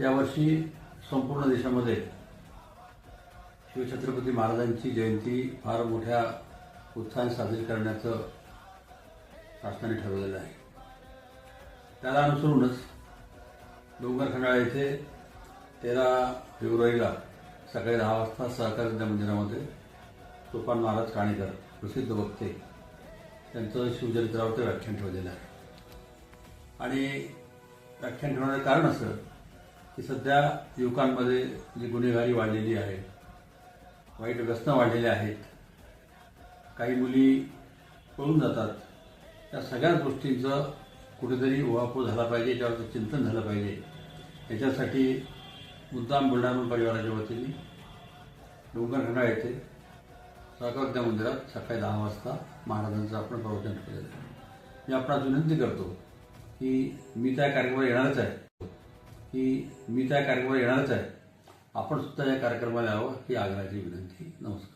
यावर्षी संपूर्ण देशामध्ये शिवछत्रपती महाराजांची जयंती फार मोठ्या उत्साहाने साजरी करण्याचं शासनाने ठरवलेलं आहे. त्याला अनुसरूनच डोंगर खंडाळा येथे तेरा फेब्रुवारीला सकाळी दहा वाजता सहकार विद्या मंदिरामध्ये तुफान महाराज काणेकर प्रसिद्ध वक्ते त्यांचं शिवचरित्रावरती व्याख्यान ठेवलेलं आहे. आणि व्याख्यान ठेवण्याचं कारण असं की सध्या युवकांमध्ये जी गुन्हेगारी वाढलेली आहे वाईट व्यसनं वाढलेली आहेत काही मुली पळून जातात त्या सगळ्याच गोष्टींचं कुठेतरी उहापोह झाला पाहिजे याच्यावरचं चिंतन झालं पाहिजे. याच्यासाठी मुद्दाम बुलढाणा परिवाराच्या वतीने डोंगरखंडा येथे सहकार मंदिरात सकाळी दहा वाजता महाराजांचं आपण प्रवचन केलेलं आहे. मी आपणास विनंती करतो की मी त्या कार्यक्रमाला येणारच आहे. की मी त्या कार्यक्रमाला येणारच आहे. आपण सुद्धा या कार्यक्रमाला यावं ही आग्रहाची विनंती. नमस्कार.